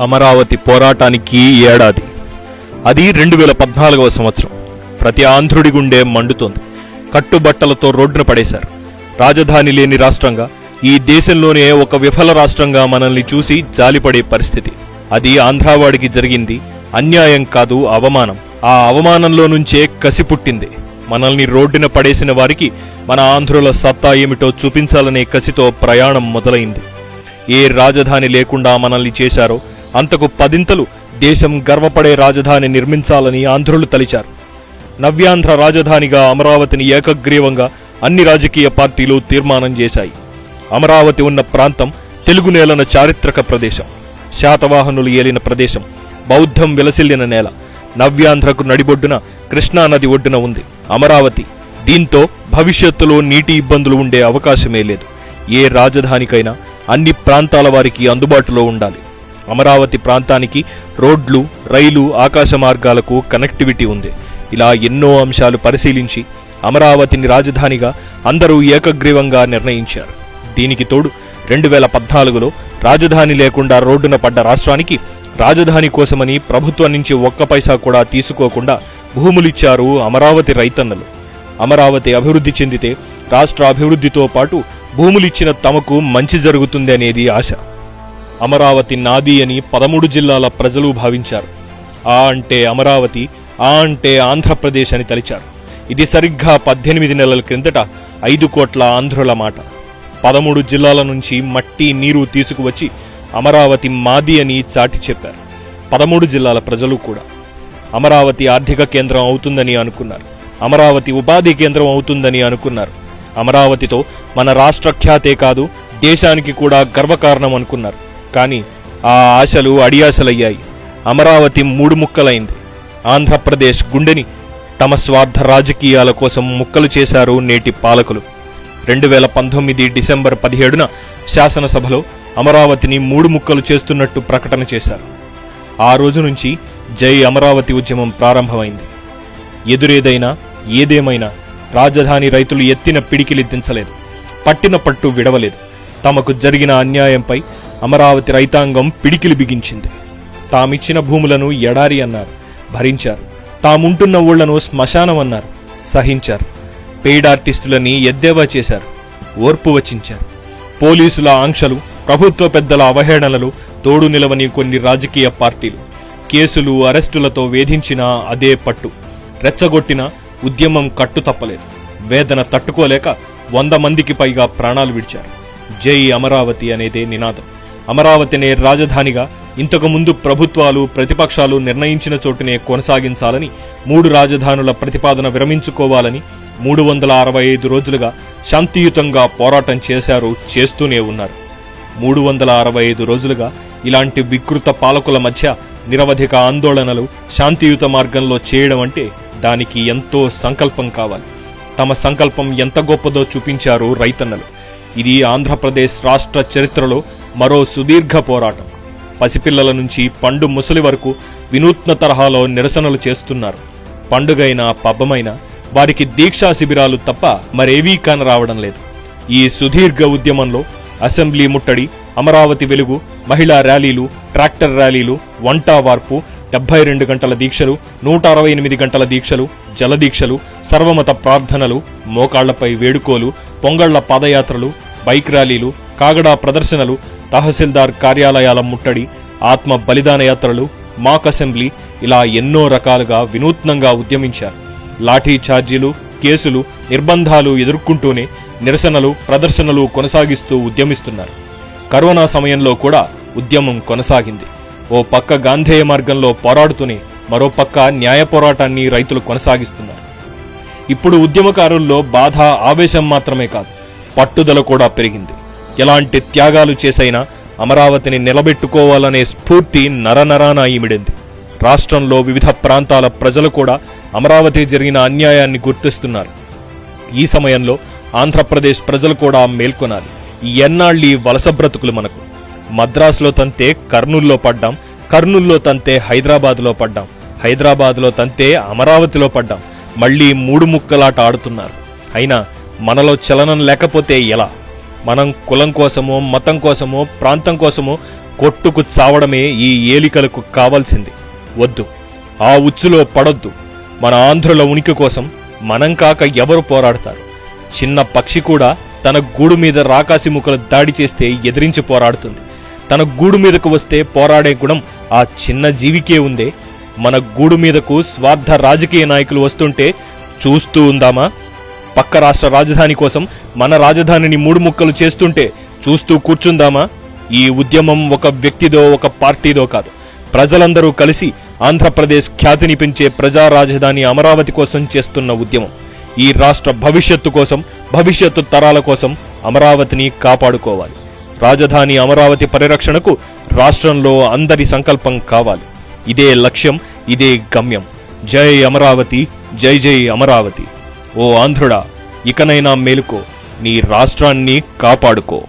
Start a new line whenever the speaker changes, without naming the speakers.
అమరావతి పోరాటానికి ఏడాది. అది రెండు వేల పద్నాలుగవ సంవత్సరం. ప్రతి ఆంధ్రుడి గుండె మండుతోంది. కట్టుబట్టలతో రోడ్డున పడేశారు. రాజధాని లేని రాష్ట్రంగా ఈ దేశంలోనే ఒక విఫల రాష్ట్రంగా మనల్ని చూసి జాలిపడే పరిస్థితి. అది ఆంధ్రావాడికి జరిగింది. అన్యాయం కాదు అవమానం. ఆ అవమానంలో నుంచే కసి పుట్టింది మనల్ని రోడ్డున పడేసిన వారికి మన ఆంధ్రుల సత్తా ఏమిటో చూపించాలనే కసితో ప్రయాణం మొదలైంది. ఏ రాజధాని లేకుండా మనల్ని చేశారో అంతకు పదింతలు దేశం గర్వపడే రాజధాని నిర్మించాలని ఆంధ్రులు తలిచారు. నవ్యాంధ్ర రాజధానిగా అమరావతిని ఏకగ్రీవంగా అన్ని రాజకీయ పార్టీలు తీర్మానం చేశాయి. అమరావతి ఉన్న ప్రాంతం తెలుగు నేలన చారిత్రక ప్రదేశం. శాతవాహనులు ఏలిన ప్రదేశం బౌద్ధం విలసిల్లిన నేల. నవ్యాంధ్రకు నడిబొడ్డున కృష్ణానది ఒడ్డున ఉంది. అమరావతి దీంతో భవిష్యత్తులో నీటి ఇబ్బందులు ఉండే అవకాశమే లేదు. ఏ రాజధానికైనా అన్ని ప్రాంతాల వారికి అందుబాటులో ఉండాలి. అమరావతి ప్రాంతానికి రోడ్లు రైలు ఆకాశ మార్గాలకు కనెక్టివిటీ ఉంది. ఇలా ఎన్నో అంశాలు పరిశీలించి అమరావతిని రాజధానిగా అందరూ ఏకగ్రీవంగా నిర్ణయించారు. దీనికి తోడు రెండు వేల పద్నాలుగులో రాజధాని లేకుండా రోడ్డున పడ్డ రాష్ట్రానికి రాజధాని కోసమని ప్రభుత్వం నుంచి ఒక్క పైసా కూడా తీసుకోకుండా భూములిచ్చారు అమరావతి రైతన్నలు. అమరావతి అభివృద్ధి చెందితే రాష్ట్ర అభివృద్ధితో పాటు భూములిచ్చిన తమకు మంచి జరుగుతుంది అనేది ఆశ. అమరావతి నాది అని పదమూడు జిల్లాల ప్రజలు భావించారు. ఆ అంటే అమరావతి ఆ అంటే ఆంధ్రప్రదేశ్ అని తలిచారు. ఇది సరిగ్గా పద్దెనిమిది నెలల క్రిందట ఐదు కోట్ల ఆంధ్రుల మాట. పదమూడు జిల్లాల నుంచి మట్టి నీరు తీసుకువచ్చి అమరావతి మాది అని చాటి చెప్పారు. పదమూడు జిల్లాల ప్రజలు కూడా. అమరావతి ఆర్థిక కేంద్రం అవుతుందని అనుకున్నారు. అమరావతి ఉపాధి కేంద్రం అవుతుందని అనుకున్నారు. అమరావతితో మన రాష్ట్ర ఖ్యాతే కాదు దేశానికి కూడా గర్వకారణం అనుకున్నారు. కానీ ఆ ఆశలు అడియాశలయ్యాయి. అమరావతి మూడు ముక్కలైంది ఆంధ్రప్రదేశ్ గుండెని తమ స్వార్థ రాజకీయాల కోసం ముక్కలు చేశారు నేటి పాలకులు. రెండు వేల పంతొమ్మిది డిసెంబర్ పదిహేడున శాసనసభలో అమరావతిని మూడు ముక్కలు చేస్తున్నట్టు ప్రకటన చేశారు. ఆ రోజు నుంచి జై అమరావతి ఉద్యమం ప్రారంభమైంది. ఎదురేదైనా ఏదేమైనా రాజధాని రైతులు ఎత్తిన పిడికిలి దించలేదు. పట్టిన పట్టు విడవలేదు. తమకు జరిగిన అన్యాయంపై అమరావతి రైతాంగం పిడికిలి బిగించింది. తామిచ్చిన భూములను ఎడారి అన్నారు. భరించారు. తాముంటున్న ఊళ్ళను శ్మశానం అన్నారు. సహించారు. పెయిడ్ ఆర్టిస్టులని ఎద్దేవా చేశారు. ఓర్పు వచించారు. పోలీసుల ఆంక్షలు ప్రభుత్వ పెద్దల అవహేళనలు తోడు నిలవని కొన్ని రాజకీయ పార్టీలు. కేసులు అరెస్టులతో వేధించిన అదే పట్టు. రెచ్చగొట్టిన ఉద్యమం కట్టు తప్పలేదు. వేదన తట్టుకోలేక వంద మందికి పైగా ప్రాణాలు విడిచారు. జై అమరావతి అనేదే నినాదం. అమరావతినే రాజధానిగా ఇంతకు ముందు ప్రభుత్వాలు ప్రతిపక్షాలు నిర్ణయించిన చోటునే కొనసాగించాలని మూడు రాజధానుల ప్రతిపాదన విరమించుకోవాలని మూడు వందల అరవై ఐదు రోజులుగా శాంతియుతంగా పోరాటం చేశారు చేస్తూనే ఉన్నారు. మూడు వందల అరవై ఐదు రోజులుగా ఇలాంటి వికృత పాలకుల మధ్య నిరవధిక ఆందోళనలు శాంతియుత మార్గంలో చేయడం అంటే దానికి ఎంతో సంకల్పం కావాలి. తమ సంకల్పం ఎంత గొప్పదో చూపించారు రైతన్నలు. ఇది ఆంధ్రప్రదేశ్ రాష్ట్ర చరిత్రలో మరో సుదీర్ఘ పోరాటం. పసిపిల్లల నుంచి పండు ముసలి వరకు వినూత్న తరహాలో నిరసనలు చేస్తున్నారు. పండుగైనా పబ్బమైనా వారికి దీక్షా శిబిరాలు తప్ప మరేవీ కానరావడం లేదు. ఈ సుదీర్ఘ ఉద్యమంలో అసెంబ్లీ ముట్టడి అమరావతి వెలుగు మహిళా ర్యాలీలు ట్రాక్టర్ ర్యాలీలు వంటా వార్పు డెబ్బై రెండు గంటల దీక్షలు నూట అరవై ఎనిమిది గంటల దీక్షలు జలదీక్షలు సర్వమత ప్రార్థనలు మోకాళ్ళపై వేడుకోలు పొంగళ్ళ పాదయాత్రలు బైక్ ర్యాలీలు కాగడా ప్రదర్శనలు తహసీల్దార్ కార్యాలయాల ముట్టడి ఆత్మ బలిదాన యాత్రలు మాక్ అసెంబ్లీ ఇలా ఎన్నో రకాలుగా వినూత్నంగా ఉద్యమించారు. లాఠీ ఛార్జీలు కేసులు నిర్బంధాలు ఎదుర్కొంటూనే నిరసనలు ప్రదర్శనలు కొనసాగిస్తూ ఉద్యమిస్తున్నారు. కరోనా సమయంలో కూడా ఉద్యమం కొనసాగింది. ఓ పక్క గాంధేయ మార్గంలో పోరాడుతూనే మరో పక్క న్యాయ పోరాటాన్ని రైతులు కొనసాగిస్తున్నారు. ఇప్పుడు ఉద్యమకారుల్లో బాధ ఆవేశం మాత్రమే కాదు. పట్టుదల కూడా పెరిగింది. ఎలాంటి త్యాగాలు చేసైనా అమరావతిని నిలబెట్టుకోవాలనే స్ఫూర్తి నరనరాన ఇమిడింది రాష్ట్రంలో వివిధ ప్రాంతాల ప్రజలు కూడా అమరావతి జరిగిన అన్యాయాన్ని గుర్తిస్తున్నారు. ఈ సమయంలో ఆంధ్రప్రదేశ్ ప్రజలు కూడా మేల్కొనాలి. ఈ వలస బ్రతుకులు మనకు. మద్రాసులో తంతే కర్నూల్లో పడ్డాం కర్నూల్లో తంతే హైదరాబాద్లో పడ్డాం హైదరాబాద్లో తంతే అమరావతిలో పడ్డాం. మళ్ళీ మూడు ముక్కలాట ఆడుతున్నారు. అయినా మనలో చలనం లేకపోతే ఎలా? మనం కులం కోసమో మతం కోసమో ప్రాంతం కోసమో కొట్టుకు చావడమే ఈ ఏలికలకు కావాల్సింది. వద్దు. ఆ ఉచ్చులో పడొద్దు. మన ఆంధ్రుల ఉనికి కోసం మనం కాక ఎవరు పోరాడతారు? చిన్న పక్షి కూడా తన గూడు మీద రాకాసి ముక్కలు దాడి చేస్తే ఎదిరించి పోరాడుతుంది. తన గూడు మీదకు వస్తే పోరాడే గుణం ఆ చిన్న జీవికే ఉందే. మన గూడు మీదకు స్వార్థ రాజకీయ నాయకులు వస్తుంటే చూస్తూ ఉందామా? పక్క రాష్ట్ర రాజధాని కోసం మన రాజధానిని మూడు ముక్కలు చేస్తుంటే చూస్తూ కూర్చుందామా? ఈ ఉద్యమం ఒక వ్యక్తిదో ఒక పార్టీదో కాదు. ప్రజలందరూ కలిసి ఆంధ్రప్రదేశ్ ఖ్యాతిని పెంచే ప్రజా రాజధాని అమరావతి కోసం చేస్తున్న ఉద్యమం. ఈ రాష్ట్ర భవిష్యత్తు కోసం భవిష్యత్తు తరాల కోసం అమరావతిని కాపాడుకోవాలి. రాజధాని అమరావతి పరిరక్షణకు రాష్ట్రంలో అందరి సంకల్పం కావాలి. ఇదే లక్ష్యం ఇదే గమ్యం. జై అమరావతి జై జై అమరావతి. ఓ ఆంధ్రుడా ఇకనైనా మేలుకో. నీ రాష్ట్రాన్ని కాపాడుకో.